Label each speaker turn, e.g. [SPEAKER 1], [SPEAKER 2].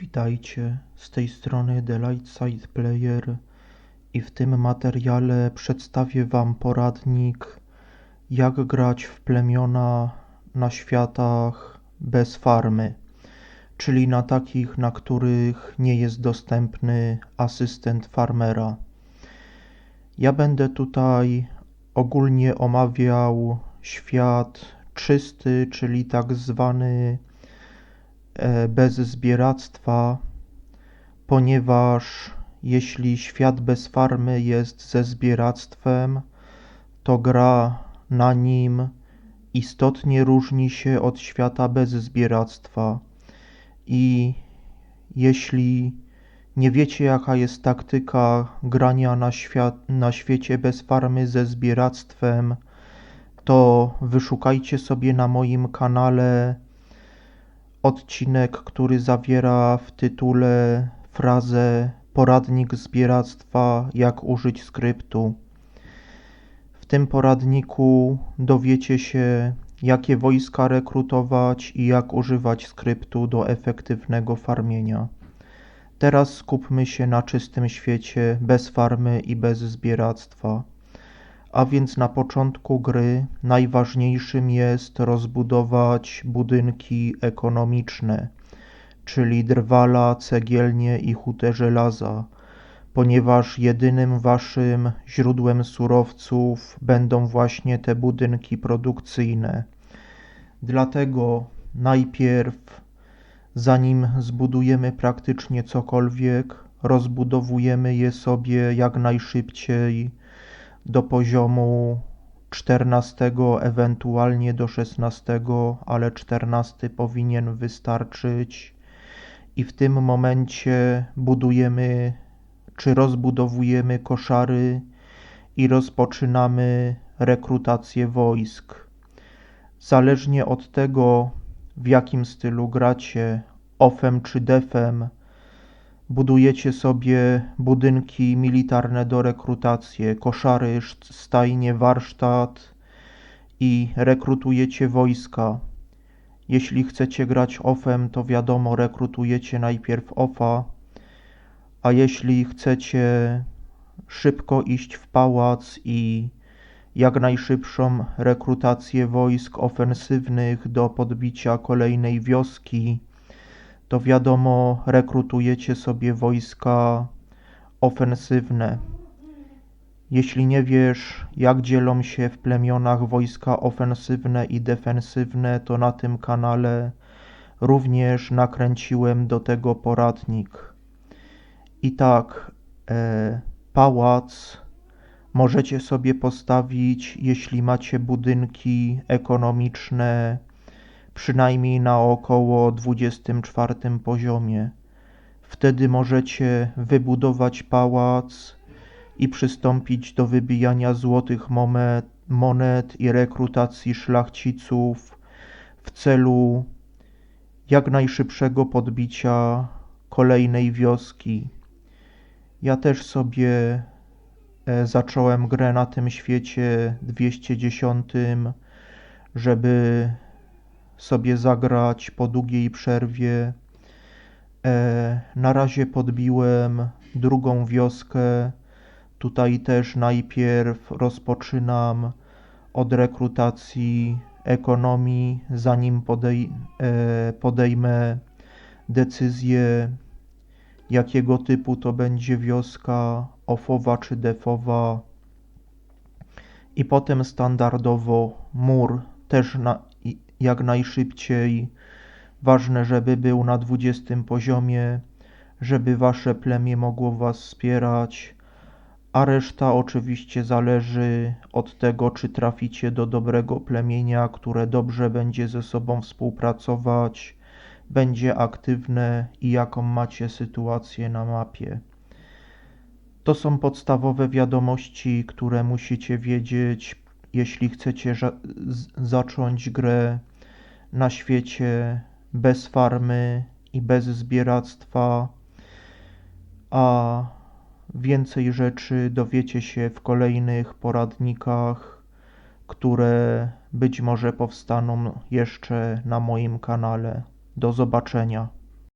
[SPEAKER 1] Witajcie, z tej strony The Light Side Player i w tym materiale przedstawię Wam poradnik jak grać w plemiona na światach bez farmy, czyli na takich, na których nie jest dostępny asystent farmera. Ja będę tutaj ogólnie omawiał świat czysty, czyli tak zwany bez zbieractwa, ponieważ jeśli świat bez farmy jest ze zbieractwem, to gra na nim istotnie różni się od świata bez zbieractwa. I jeśli nie wiecie, jaka jest taktyka grania na, świat, na świecie bez farmy ze zbieractwem, to wyszukajcie sobie na moim kanale odcinek, który zawiera w tytule frazę Poradnik zbieractwa, jak użyć skryptu. W tym poradniku dowiecie się, jakie wojska rekrutować i jak używać skryptu do efektywnego farmienia. Teraz skupmy się na czystym świecie, bez farmy i bez zbieractwa a więc na początku gry najważniejszym jest rozbudować budynki ekonomiczne, czyli drwala, cegielnie i hutę żelaza, ponieważ jedynym waszym źródłem surowców będą właśnie te budynki produkcyjne. Dlatego najpierw, zanim zbudujemy praktycznie cokolwiek, rozbudowujemy je sobie jak najszybciej do poziomu 14, ewentualnie do 16, ale 14 powinien wystarczyć. I w tym momencie budujemy czy rozbudowujemy koszary i rozpoczynamy rekrutację wojsk. Zależnie od tego, w jakim stylu gracie, offem czy defem, Budujecie sobie budynki militarne do rekrutacji, koszary, stajnie, warsztat i rekrutujecie wojska. Jeśli chcecie grać offem, to wiadomo, rekrutujecie najpierw offa, a jeśli chcecie szybko iść w pałac i jak najszybszą rekrutację wojsk ofensywnych do podbicia kolejnej wioski, to wiadomo, rekrutujecie sobie wojska ofensywne. Jeśli nie wiesz, jak dzielą się w plemionach wojska ofensywne i defensywne, to na tym kanale również nakręciłem do tego poradnik. I tak, e, pałac możecie sobie postawić, jeśli macie budynki ekonomiczne przynajmniej na około 24 poziomie. Wtedy możecie wybudować pałac i przystąpić do wybijania złotych monet i rekrutacji szlachciców w celu jak najszybszego podbicia kolejnej wioski. Ja też sobie e, zacząłem grę na tym świecie 210, żeby sobie zagrać po długiej przerwie. E, na razie podbiłem drugą wioskę. Tutaj też najpierw rozpoczynam od rekrutacji ekonomii, zanim podej e, podejmę decyzję, jakiego typu to będzie wioska, ofowa czy defowa. I potem standardowo mur też na, jak najszybciej. Ważne, żeby był na 20 poziomie, żeby wasze plemię mogło was wspierać, a reszta oczywiście zależy od tego, czy traficie do dobrego plemienia, które dobrze będzie ze sobą współpracować, będzie aktywne i jaką macie sytuację na mapie. To są podstawowe wiadomości, które musicie wiedzieć, jeśli chcecie zacząć grę na świecie bez farmy i bez zbieractwa, a więcej rzeczy dowiecie się w kolejnych poradnikach, które być może powstaną jeszcze na moim kanale. Do zobaczenia.